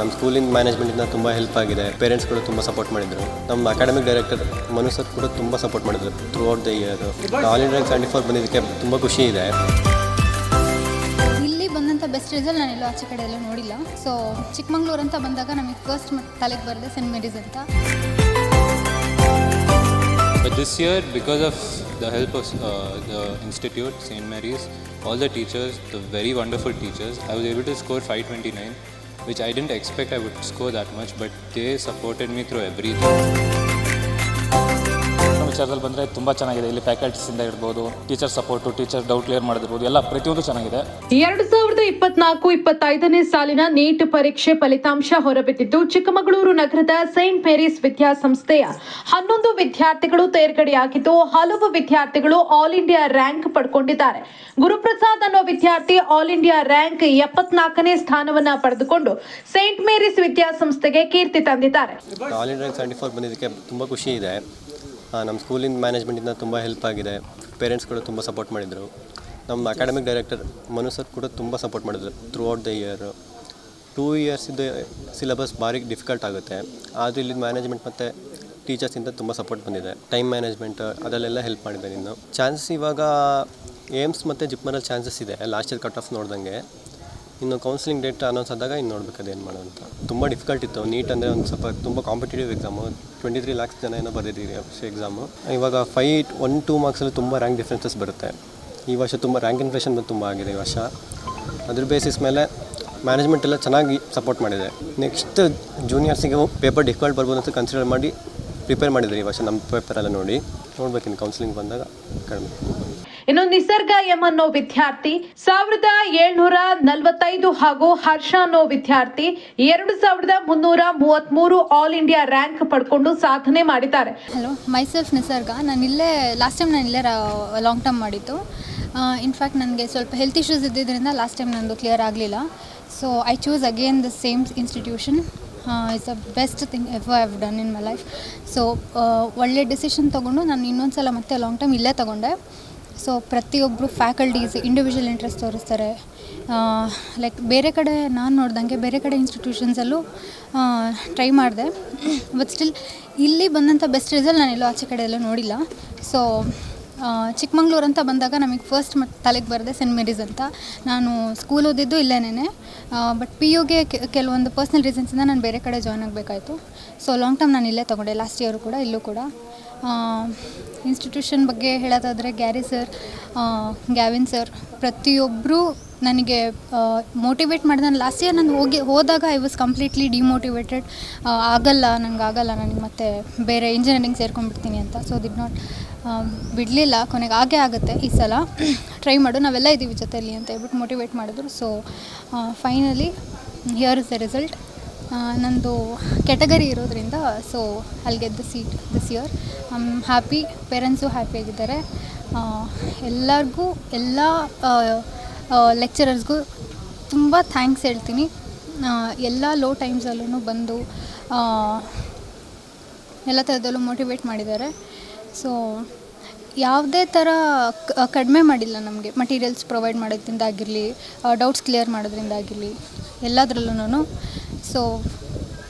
ನಮ್ಮ ಸ್ಕೂಲಿನ ಮ್ಯಾನೇಜ್ಮೆಂಟಿಂದ ತುಂಬ ಹೆಲ್ಪ್ ಆಗಿದೆ. ಪೇರೆಂಟ್ಸ್ ಕೂಡ ತುಂಬ ಸಪೋರ್ಟ್ ಮಾಡಿದರು. ನಮ್ಮ ಅಕಾಡೆಮಿಕ್ ಡೈರೆಕ್ಟರ್ ಮನು ಸರ್ ಕೂಡ ತುಂಬ ಸಪೋರ್ಟ್ ಮಾಡಿದರು throughout the year all India seventy four ಬಂದಿದ್ದಕ್ಕೆ ತುಂಬ ಖುಷಿ ಇದೆ. ಇಲ್ಲಿ ಬಂದಂಥ ಬೆಸ್ಟ್ ರಿಸಲ್ಟ್ ನಾನೆಲ್ಲೂ ಆಚೆ ಕಡೆ ಎಲ್ಲ ನೋಡಿಲ್ಲ. ಸೊ ಚಿಕ್ಕಮಂಗ್ಳೂರು ಅಂತ ಬಂದಾಗ ನಮಗೆ ಫಸ್ಟ್ ತಲೆಗೆ ಬರದೆ ಸೆಂಟ್ ಮೇರೀಸ್ ಅಂತ. But this year, because of the help of institute the institute, all Mary's, all the teachers, the very wonderful teachers, I was able to score 529, which I didn't expect I would score that much, but they supported me through everything. ವಿಚಾರದಲ್ಲಿ ಬಂದರೆ ತುಂಬ ಚೆನ್ನಾಗಿದೆ. ಇಲ್ಲಿ ಫ್ಯಾಕಲ್ಟೀಸಿಂದ ಇರ್ಬೋದು teacher support teacher doubt clear ಮಾಡಿರ್ಬೋದು ಎಲ್ಲ ಪ್ರತಿಯೊಂದು ಚೆನ್ನಾಗಿದೆ. ಎರಡು ಸಾವಿರದ ಇಪ್ಪತ್ನಾಲ್ಕು ಇಪ್ಪತ್ತೈದನೇ ಸಾಲಿನ ನೀಟ್ ಪರೀಕ್ಷೆ ಫಲಿತಾಂಶ ಹೊರಬಿದ್ದಿದ್ದು ಚಿಕ್ಕಮಗಳೂರು ನಗರದ ಸೈಂಟ್ ಮೇರೀಸ್ ವಿದ್ಯಾಸಂಸ್ಥೆಯ ಹನ್ನೊಂದು ವಿದ್ಯಾರ್ಥಿಗಳು ತೇರ್ಗಡೆಯಾಗಿದ್ದು ಹಲವು ವಿದ್ಯಾರ್ಥಿಗಳು ಆಲ್ ಇಂಡಿಯಾ ರ್ಯಾಂಕ್ ಪಡ್ಕೊಂಡಿದ್ದಾರೆ. ಗುರುಪ್ರಸಾದ್ ಅನ್ನೋ ವಿದ್ಯಾರ್ಥಿ ಆಲ್ ಇಂಡಿಯಾ ರ್ಯಾಂಕ್ ಎಪ್ಪತ್ನಾಲ್ಕನೇ ಸ್ಥಾನವನ್ನ ಪಡೆದುಕೊಂಡು ಸೈಂಟ್ ಮೇರೀಸ್ ವಿದ್ಯಾಸಂಸ್ಥೆಗೆ ಕೀರ್ತಿ ತಂದಿದ್ದಾರೆ. ಆಲ್ ಇಂಡಿಯಾ ಸೆವೆಂಟಿ ಫೋರ್ ಬಂದಿದ್ದಕ್ಕೆ ತುಂಬ ಖುಷಿ ಇದೆ. ನಮ್ಮ ಸ್ಕೂಲಿನ ಮ್ಯಾನೇಜ್ಮೆಂಟಿಂದ ತುಂಬ ಹೆಲ್ಪ್ ಆಗಿದೆ. ಪೇರೆಂಟ್ಸ್ ಕೂಡ ತುಂಬ ಸಪೋರ್ಟ್ ಮಾಡಿದರು. ನಮ್ಮ ಅಕಾಡೆಮಿಕ್ ಡೈರೆಕ್ಟರ್ ಮನು ಸರ್ ಕೂಡ ತುಂಬ ಸಪೋರ್ಟ್ ಮಾಡಿದರು throughout the year two ಇಯರ್ಸಿದ್ದು ಸಿಲೆಬಸ್ ಭಾರಿ ಡಿಫಿಕಲ್ಟ್ ಆಗುತ್ತೆ. ಆದರೆ ಇಲ್ಲಿ ಮ್ಯಾನೇಜ್ಮೆಂಟ್ ಮತ್ತು ಟೀಚರ್ಸಿಂದ ತುಂಬ ಸಪೋರ್ಟ್ ಬಂದಿದೆ. ಟೈಮ್ ಮ್ಯಾನೇಜ್ಮೆಂಟ್ ಅದರಲ್ಲೆಲ್ಲ ಹೆಲ್ಪ್ ಮಾಡಿದೆ ಇನ್ನು. ಚಾನ್ಸಸ್ ಇವಾಗ ಏಮ್ಸ್ ಮತ್ತು ಜಿಪ್ಮರಲ್ಲಿ ಚಾನ್ಸಸ್ ಇದೆ. ಲಾಸ್ಟ್ ಇಯರ್ ಕಟ್ ಆಫ್ ನೋಡ್ದಂಗೆ. ಇನ್ನು ಕೌನ್ಸಿಲಿಂಗ್ ಡೇಟ್ ಅನೌನ್ಸ್ ಆದಾಗ ಇನ್ನು ನೋಡ್ಬೇಕು ಅದೇನು ಮಾಡೋದು ಅಂತ. ತುಂಬ ಡಿಫಿಕಲ್ಟ್ ಇತ್ತು. ನೀಟ್ ಅಂದರೆ ಒಂದು ಸ್ವಲ್ಪ ತುಂಬ competitive exam twenty three lakhs ಜನ ಏನೋ ಬರೆದಿದ್ದೀರಿ ಎಕ್ಸಾಮು ಇವಾಗ ಫೈ ಒನ್ ಟೂ ಮಾರ್ಕ್ಸಲ್ಲಿ ತುಂಬ ರ್ಯಾಂಕ್ ಡಿಫ್ರೆನ್ಸಸ್ ಬರುತ್ತೆ. ಈ ವರ್ಷ ತುಂಬ ರ್ಯಾಂಕ್ ಇನ್ಫ್ಲೇಷನ್ ತುಂಬ ಆಗಿದೆ ಈ ವರ್ಷ. ಅದ್ರ ಬೇಸಿಸ್ ಮೇಲೆ ಮ್ಯಾನೇಜ್ಮೆಂಟ್ ಎಲ್ಲ ಚೆನ್ನಾಗಿ ಸಪೋರ್ಟ್ ಮಾಡಿದೆ. ನೆಕ್ಸ್ಟ್ ಜೂನಿಯರ್ಸಿಗೆ ಪೇಪರ್ ಡಿಫಿಕಲ್ಟ್ ಬರ್ಬೋದು ಅಂತ ಕನ್ಸಿಡರ್ ಮಾಡಿ ಪ್ರಿಪೇರ್ ಮಾಡಿದ್ದಾರೆ ಈ ವರ್ಷ ನಮ್ಮ ಪೇಪರೆಲ್ಲ ನೋಡಿ. ನೋಡ್ಬೇಕಿನ್ನು ಕೌನ್ಸಿಲಿಂಗ್ ಬಂದಾಗ ಕಡಿಮೆ. ಇನ್ನು ನಿಸರ್ಗ ಎಂ ಅನ್ನೋ ವಿದ್ಯಾರ್ಥಿ, ಸಾವಿರದ ಏಳ್ನೂರ ನಲವತ್ತೈದು ಹಾಗೂ ಹರ್ಷ ಅನ್ನೋ ವಿದ್ಯಾರ್ಥಿ ಎರಡು ಸಾವಿರದ ಮುನ್ನೂರ ಮೂವತ್ಮೂರು ಆಲ್ ಇಂಡಿಯಾ ರ್ಯಾಂಕ್ ಪಡ್ಕೊಂಡು ಸಾಧನೆ ಮಾಡಿದ್ದಾರೆ. Hello myself Nisarga. ನಾನು ಇಲ್ಲೇ ಲಾಸ್ಟ್ ಟೈಮ್ ನಾನು ಇಲ್ಲೇ ಲಾಂಗ್ ಟರ್ಮ್ ಮಾಡಿತ್ತು ಇನ್ಫ್ಯಾಕ್ಟ್ ನನಗೆ ಸ್ವಲ್ಪ ಹೆಲ್ತ್ ಇಶ್ಯೂಸ್ ಇದ್ದಿದ್ದರಿಂದ ಲಾಸ್ಟ್ ಟೈಮ್ ನಂದು ಕ್ಲಿಯರ್ ಆಗಲಿಲ್ಲ. So I choose again the same institution it's a best thing ever I have done in my life so ಒಳ್ಳೆ ಡಿಸಿಷನ್ ತೊಗೊಂಡು ನಾನು ಇನ್ನೊಂದು ಸಲ ಮತ್ತೆ ಲಾಂಗ್ ಟೈಮ್ ಇಲ್ಲೇ ತೊಗೊಂಡೆ. ಸೊ ಪ್ರತಿಯೊಬ್ಬರು ಫ್ಯಾಕಲ್ಟೀಸ್ ಇಂಡಿವಿಜುವಲ್ ಇಂಟ್ರೆಸ್ಟ್ ತೋರಿಸ್ತಾರೆ. ಲೈಕ್ ಬೇರೆ ಕಡೆ ನಾನು ನೋಡ್ದಂಗೆ ಬೇರೆ ಕಡೆ ಇನ್ಸ್ಟಿಟ್ಯೂಷನ್ಸಲ್ಲೂ ಟ್ರೈ ಮಾಡಿದೆ. ಬಟ್ ಸ್ಟಿಲ್ ಇಲ್ಲಿ ಬಂದಂಥ ಬೆಸ್ಟ್ ರಿಸಲ್ಟ್ ನಾನೆಲ್ಲೂ ಆಚೆ ಕಡೆ ಎಲ್ಲ ನೋಡಿಲ್ಲ ಸೊ ಚಿಕ್ಕಮಂಗ್ಳೂರು ಅಂತ ಬಂದಾಗ ನಮಗೆ ಫಸ್ಟ್ ಮತ್ತು ತಲೆಗೆ ಬರದೆ ಸೆಂಟ್ ಮೇರೀಸ್ ಅಂತ. ನಾನು ಸ್ಕೂಲ್ ಓದಿದ್ದು ಇಲ್ಲೇನೇ ಬಟ್ ಪಿ ಯುಗೆ ಕೆಲವೊಂದು ಪರ್ಸ್ನಲ್ ರೀಸನ್ಸಿಂದ ನಾನು ಬೇರೆ ಕಡೆ ಜಾಯ್ನ್ ಆಗಬೇಕಾಯಿತು. ಸೊ ಲಾಂಗ್ ಟರ್ಮ್ ನಾನು ಇಲ್ಲೇ ತೊಗೊಂಡೆ. ಲಾಸ್ಟ್ ಇಯರು ಕೂಡ, ಇಲ್ಲೂ ಕೂಡ. ಇನ್ಸ್ಟಿಟ್ಯೂಷನ್ ಬಗ್ಗೆ ಹೇಳೋದಾದರೆ ಗ್ಯಾರಿ ಸರ್ ಗ್ಯಾವಿನ್ ಸರ್ ಪ್ರತಿಯೊಬ್ಬರು ನನಗೆ ಮೋಟಿವೇಟ್ ಮಾಡಿದ ನಾನು ಲಾಸ್ಟ್ ಇಯರ್ ನಾನು ಹೋಗಿ, ಹೋದಾಗ ಐ ವಾಸ್ ಕಂಪ್ಲೀಟ್ಲಿ ಡಿಮೋಟಿವೇಟೆಡ್ ಆಗಲ್ಲ ನನಗೆ ಆಗಲ್ಲ ನನಗೆ ಮತ್ತೆ ಬೇರೆ ಇಂಜಿನಿಯರಿಂಗ್ ಸೇರ್ಕೊಂಡ್ಬಿಡ್ತೀನಿ ಅಂತ. ಸೊ ದಿಡ್ ನಾಟ್ ಬಿಡಲಿಲ್ಲ. ಕೊನೆಗೆ ಆಗೇ ಆಗುತ್ತೆ ಈ ಸಲ. ಟ್ರೈ ಮಾಡು, ನಾವೆಲ್ಲ ಇದ್ದೀವಿ ಜೊತೆಯಲ್ಲಿ ಅಂತ ಹೇಳ್ಬಿಟ್ಟು ಮೋಟಿವೇಟ್ ಮಾಡಿದ್ರು. So finally here is the result ನಂದು ಕೆಟಗರಿ ಇರೋದ್ರಿಂದ ಸೊ ಅಲ್ಲಿ ಗೆದ್ದ seat this year I'm happy parents ಹ್ಯಾಪಿಯಾಗಿದ್ದಾರೆ ಎಲ್ಲರಿಗೂ, ಎಲ್ಲ ಲೆಕ್ಚರರ್ಸ್ಗೂ ತುಂಬ ಥ್ಯಾಂಕ್ಸ್ ಹೇಳ್ತೀನಿ. ಎಲ್ಲ ಲೋ ಟೈಮ್ಸಲ್ಲೂ ಬಂದು ಎಲ್ಲ ಥರದಲ್ಲೂ ಮೋಟಿವೇಟ್ ಮಾಡಿದ್ದಾರೆ. ಸೊ ಯಾವುದೇ ಥರ ಕಡಿಮೆ ಮಾಡಿಲ್ಲ ನಮಗೆ. ಮಟೀರಿಯಲ್ಸ್ ಪ್ರೊವೈಡ್ ಮಾಡೋದ್ರಿಂದ ಆಗಿರಲಿ ಡೌಟ್ಸ್ ಕ್ಲಿಯರ್ ಮಾಡೋದ್ರಿಂದ ಆಗಿರಲಿ ಎಲ್ಲದರಲ್ಲೂ so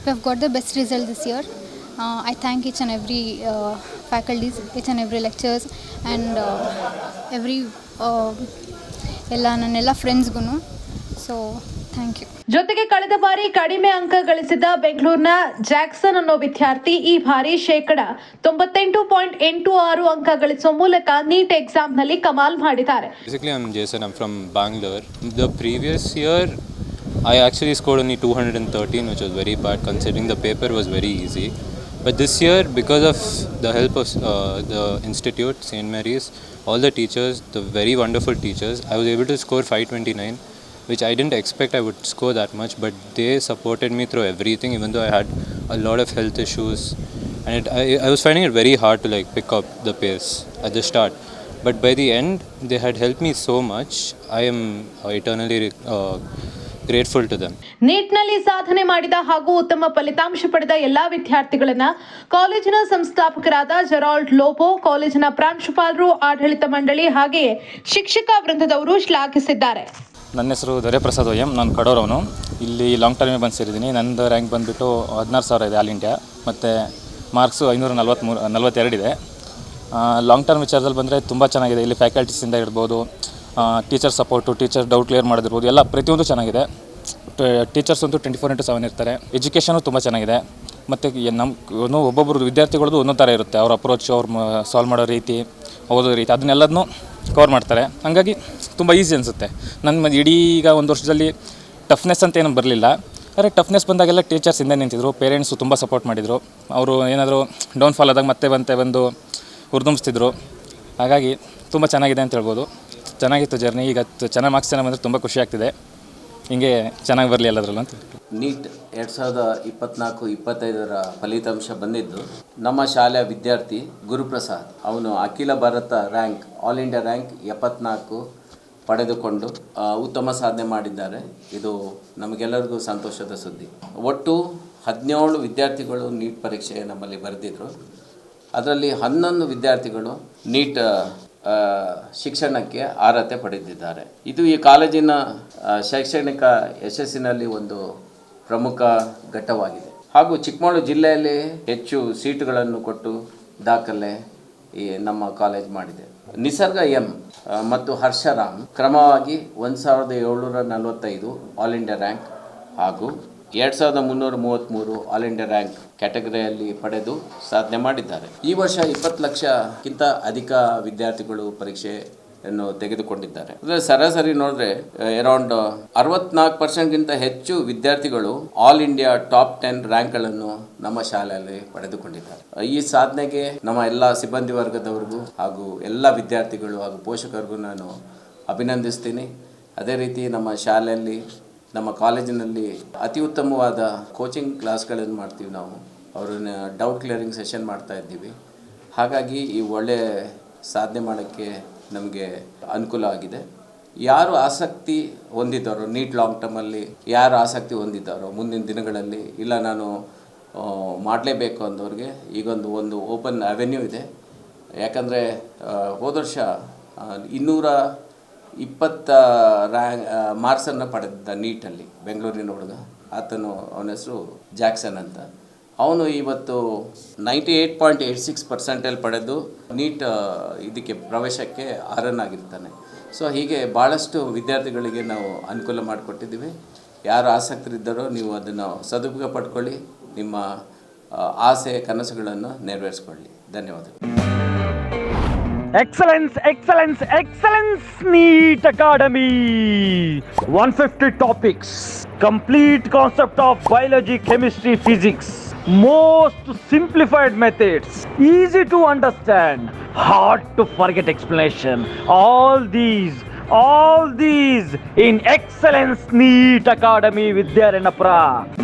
we have got the best result this year I thank each and every faculties each and every lectures and every ಎಲ್ಲ ನನ್ನೆಲ್ಲ ಫ್ರೆಂಡ್ಸ್ಗೂ ಸೊ ಥ್ಯಾಂಕ್ ಯು ಜೊತೆಗೆ ಕಳೆದ ಬಾರಿ ಕಡಿಮೆ ಅಂಕ ಗಳಿಸಿದ ಬೆಂಗಳೂರಿನ ಜಾಕ್ಸನ್ ಅನ್ನೋ ವಿದ್ಯಾರ್ಥಿ ಈ ಬಾರಿ ಶೇಕಡ ತೊಂಬತ್ತೆಂಟು ಪಾಯಿಂಟ್ ಎಂಟು ಆರು ಅಂಕ ಗಳಿಸುವ ಮೂಲಕ ನೀಟ್ ಎಕ್ಸಾಮ್ನಲ್ಲಿ ಕಮಾಲ್ ಮಾಡಿದ್ದಾರೆ. Basically, I'm Jason, I'm from Bangalore. The previous year, I actually scored only 213, which was very bad considering the paper was very easy. But this year, because of the help of uh, the institute, St. Mary's, all the teachers, the very wonderful teachers, I was able to score 529, which I didn't expect I would score that much. But they supported me through everything, even though I had a lot of health issues, and it, I, I was finding it very hard to like pick up the pace at the start. But by the end, they had helped me so much. I am eternally uh, grateful to them. ನೀಟ್ನಲ್ಲಿ ಸಾಧನೆ ಮಾಡಿದ ಹಾಗೂ ಉತ್ತಮ ಫಲಿತಾಂಶ ಪಡೆದ ಎಲ್ಲಾ ವಿದ್ಯಾರ್ಥಿಗಳನ್ನ ಕಾಲೇಜಿನ ಸಂಸ್ಥಾಪಕರಾದ Gerald Lobo ಕಾಲೇಜಿನ ಪ್ರಾಂಶುಪಾಲರು ಆಡಳಿತ ಮಂಡಳಿ ಹಾಗೆಯೇ ಶಿಕ್ಷಕ ವೃಂದದವರು ಶ್ಲಾಘಿಸಿದ್ದಾರೆ. ನನ್ನ ಹೆಸರು ದೊರೆಪ್ರಸಾದ್ ಎಂ ನಾನು ಕಡೋರವನು. ಇಲ್ಲಿ ಲಾಂಗ್ ಟರ್ಮಿಗೆ ಬಂದು ಸೇರಿದ್ದೀನಿ. ನಂದು ರ್ಯಾಂಕ್ ಬಂದುಬಿಟ್ಟು ಹದಿನಾರು ಸಾವಿರ ಇದೆ ಆಲ್ ಇಂಡಿಯಾ ಮತ್ತು ಮಾರ್ಕ್ಸು ಐನೂರ ನಲ್ವತ್ತ್ಮೂರು ನಲ್ವತ್ತೆರಡಿದೆ ಲಾಂಗ್ ಟರ್ಮ್ ವಿಚಾರದಲ್ಲಿ ಬಂದರೆ ತುಂಬ ಚೆನ್ನಾಗಿದೆ. ಇಲ್ಲಿ ಫ್ಯಾಕಲ್ಟೀಸಿಂದ ಇರ್ಬೋದು teacher support teacher doubt clear ಮಾಡೋದಿರ್ಬೋದು. ಎಲ್ಲ ಪ್ರತಿಯೊಂದು ಚೆನ್ನಾಗಿದೆ. ಟೀಚರ್ಸ್ ಅಂತೂ ಟ್ವೆಂಟಿ ಫೋರ್ ಇಂಟು ಸೆವೆನ್ ಇರ್ತಾರೆ ಎಜುಕೇಷನು ತುಂಬ ಚೆನ್ನಾಗಿದೆ. ಮತ್ತು ನಮ್ಮ ಒಬ್ಬೊಬ್ಬರು ವಿದ್ಯಾರ್ಥಿಗಳದ್ದು ಒಂದೊಂದು ಥರ ಇರುತ್ತೆ. ಅವ್ರ ಅಪ್ರೋಚ್ ಅವ್ರು ಸಾಲ್ವ್ ಮಾಡೋ ರೀತಿ, ಓದೋ ರೀತಿ ಅದನ್ನೆಲ್ಲದನ್ನು ಕವರ್ ಮಾಡ್ತಾರೆ. ಹಾಗಾಗಿ ತುಂಬ ಈಸಿ ಅನಿಸುತ್ತೆ. ನನ್ನ ಇಡೀ ಈಗ ಒಂದು ವರ್ಷದಲ್ಲಿ ಟಫ್ನೆಸ್ ಅಂತ ಏನು ಬರಲಿಲ್ಲ. ಆದರೆ ಟಫ್ನೆಸ್ ಬಂದಾಗೆಲ್ಲ ಟೀಚರ್ಸ್ ಹಿಂದೆ ನಿಂತಿದ್ರು. ಪೇರೆಂಟ್ಸು ತುಂಬ ಸಪೋರ್ಟ್ ಮಾಡಿದರು. ಅವರು ಏನಾದರೂ ಡೌನ್ಫಾಲ್ ಆದಾಗ ಮತ್ತೆ ಬಂತೆ ಬಂದು ಹುರಿದುಂಬಿಸ್ತಿದ್ರು. ಹಾಗಾಗಿ ತುಂಬ ಚೆನ್ನಾಗಿದೆ ಅಂತ ಹೇಳ್ಬೋದು. ಚೆನ್ನಾಗಿತ್ತು ಜರ್ನಿ ಈಗ ಚೆನ್ನಾಗಿ ಮಾರ್ಕ್ಸ್ ಚೆನ್ನಾಗಿ ಬಂದರೆ ತುಂಬ ಖುಷಿ ಆಗ್ತಿದೆ. ಹಿಂಗೆ ಚೆನ್ನಾಗಿ ಬರಲಿ ಎಲ್ಲದರಲ್ಲೂ ಅಂತ ನೀಟ್ ಎರಡು ಸಾವಿರದ ಇಪ್ಪತ್ನಾಲ್ಕು, ಇಪ್ಪತ್ತೈದರ ಫಲಿತಾಂಶ ಬಂದಿದ್ದು ನಮ್ಮ ಶಾಲೆಯ ವಿದ್ಯಾರ್ಥಿ ಗುರುಪ್ರಸಾದ್. ಅವನು ಅಖಿಲ ಭಾರತ ರ್ಯಾಂಕ್ ಆಲ್ ಇಂಡಿಯಾ ರ್ಯಾಂಕ್ ಎಪ್ಪತ್ನಾಲ್ಕು ಪಡೆದುಕೊಂಡು ಉತ್ತಮ ಸಾಧನೆ ಮಾಡಿದ್ದಾರೆ. ಇದು ನಮಗೆಲ್ಲರಿಗೂ ಸಂತೋಷದ ಸುದ್ದಿ. ಒಟ್ಟು ಹದಿನೇಳು ವಿದ್ಯಾರ್ಥಿಗಳು ನೀಟ್ ಪರೀಕ್ಷೆ ನಮ್ಮಲ್ಲಿ ಬರೆದಿದ್ರು. ಅದರಲ್ಲಿ ಹನ್ನೊಂದು ವಿದ್ಯಾರ್ಥಿಗಳು ನೀಟ್ ಶಿಕ್ಷಣಕ್ಕೆ ಅರ್ಹತೆ ಪಡೆದಿದ್ದಾರೆ. ಇದು ಈ ಕಾಲೇಜಿನ ಶೈಕ್ಷಣಿಕ ಯಶಸ್ಸಿನಲ್ಲಿ ಒಂದು ಪ್ರಮುಖ ಘಟ್ಟವಾಗಿದೆ. ಹಾಗೂ ಚಿಕ್ಕಮಗಳೂರು ಜಿಲ್ಲೆಯಲ್ಲಿ ಹೆಚ್ಚು ಸೀಟುಗಳನ್ನು ಕೊಟ್ಟು ದಾಖಲೆ ಈ ನಮ್ಮ ಕಾಲೇಜ್ ಮಾಡಿದೆ. ನಿಸರ್ಗ ಎಂ ಮತ್ತು ಹರ್ಷರಾಮ್ ಕ್ರಮವಾಗಿ ಒಂದು ಸಾವಿರದ ಏಳ್ನೂರ ನಲವತ್ತೈದು ಆಲ್ ಇಂಡಿಯಾ ರ್ಯಾಂಕ್ ಹಾಗೂ ಎರಡು ಸಾವಿರದ ಮುನ್ನೂರ ಮೂವತ್ತ್ಮೂರು ಆಲ್ ಇಂಡಿಯಾ ರ್ಯಾಂಕ್ ಕ್ಯಾಟಗರಿಯಲ್ಲಿ ಪಡೆದು ಸಾಧನೆ ಮಾಡಿದ್ದಾರೆ. ಈ ವರ್ಷ ಇಪ್ಪತ್ತು ಲಕ್ಷಕ್ಕಿಂತ ಅಧಿಕ ವಿದ್ಯಾರ್ಥಿಗಳು ಪರೀಕ್ಷೆ ಪರೀಕ್ಷೆಯನ್ನು ತೆಗೆದುಕೊಂಡಿದ್ದಾರೆ. ಅಂದರೆ ಸರಾಸರಿ ನೋಡಿದ್ರೆ ಅರೌಂಡ್ ಅರವತ್ನಾಲ್ಕು ಪರ್ಸೆಂಟ್ಗಿಂತ ಹೆಚ್ಚು ವಿದ್ಯಾರ್ಥಿಗಳು ಆಲ್ ಇಂಡಿಯಾ ಟಾಪ್ ಟೆನ್ ರ್ಯಾಂಕ್ಗಳನ್ನು ನಮ್ಮ ಶಾಲೆಯಲ್ಲಿ ಪಡೆದುಕೊಂಡಿದ್ದಾರೆ. ಈ ಸಾಧನೆಗೆ ನಮ್ಮ ಎಲ್ಲ ಸಿಬ್ಬಂದಿ ವರ್ಗದವರಿಗೂ ಹಾಗೂ ಎಲ್ಲ ವಿದ್ಯಾರ್ಥಿಗಳು ಹಾಗೂ ಪೋಷಕರಿಗೂ ನಾನು ಅಭಿನಂದಿಸ್ತೀನಿ. ಅದೇ ರೀತಿ ನಮ್ಮ ಶಾಲೆಯಲ್ಲಿ ನಮ್ಮ ಕಾಲೇಜಿನಲ್ಲಿ ಅತಿ ಉತ್ತಮವಾದ ಕೋಚಿಂಗ್ ಕ್ಲಾಸ್ಗಳನ್ನು ಮಾಡ್ತೀವಿ ನಾವು? ಅವ್ರನ್ನ ಡೌಟ್ ಕ್ಲಿಯರಿಂಗ್ ಸೆಷನ್ ಮಾಡ್ತಾ ಇದ್ದೀವಿ. ಹಾಗಾಗಿ ಈ ಒಳ್ಳೆ ಸಾಧನೆ ಮಾಡೋಕ್ಕೆ ನಮಗೆ ಅನುಕೂಲ ಆಗಿದೆ. ಯಾರು ಆಸಕ್ತಿ ಹೊಂದಿದ್ದಾರೋ ನೀಟ್ ಲಾಂಗ್ ಟರ್ಮಲ್ಲಿ ಯಾರು ಆಸಕ್ತಿ ಹೊಂದಿದ್ದಾರೋ ಮುಂದಿನ ದಿನಗಳಲ್ಲಿ, ಇಲ್ಲ ನಾನು ಮಾಡಲೇಬೇಕು ಅಂದವ್ರಿಗೆ ಈಗೊಂದು ಒಂದು ಓಪನ್ ಅವೆನ್ಯೂ ಇದೆ. ಯಾಕಂದರೆ ಹೋದ ವರ್ಷ ಇನ್ನೂರ ಇಪ್ಪತ್ತ ರ್ಯಾಂಕ್ ಮಾರ್ಕ್ಸನ್ನು ಪಡೆದಿದ್ದ ನೀಟಲ್ಲಿ, ಬೆಂಗಳೂರಿನ ಹುಡುಗ. ಆತನು ಅವನ ಹೆಸರು ಜಾಕ್ಸನ್ ಅಂತ. ಅವನು ಇವತ್ತು ninety eight point eight six ಪರ್ಸೆಂಟಲ್ಲಿ ಪಡೆದು ನೀಟ್ ಇದಕ್ಕೆ ಪ್ರವೇಶಕ್ಕೆ ಅರ್ಹನಾಗಿರ್ತಾನೆ. ಸೊ, ಹೀಗೆ ಭಾಳಷ್ಟು ವಿದ್ಯಾರ್ಥಿಗಳಿಗೆ ನಾವು ಅನುಕೂಲ ಮಾಡಿಕೊಟ್ಟಿದ್ದೀವಿ. ಯಾರು ಆಸಕ್ತರಿದ್ದಾರೋ ನೀವು ಅದನ್ನು ಸದುಪಯೋಗ ಪಡ್ಕೊಳ್ಳಿ ನಿಮ್ಮ ಆಸೆ, ಕನಸುಗಳನ್ನು ನೆರವೇರಿಸ್ಕೊಳ್ಳಿ. ಧನ್ಯವಾದಗಳು. Excellence, excellence, excellence, NEET Academy. 150 topics. Complete concept of biology, chemistry, physics. Most simplified methods. Easy to understand. Hard to forget explanation. All these, all these in Excellence NEET Academy with Dharana Pra.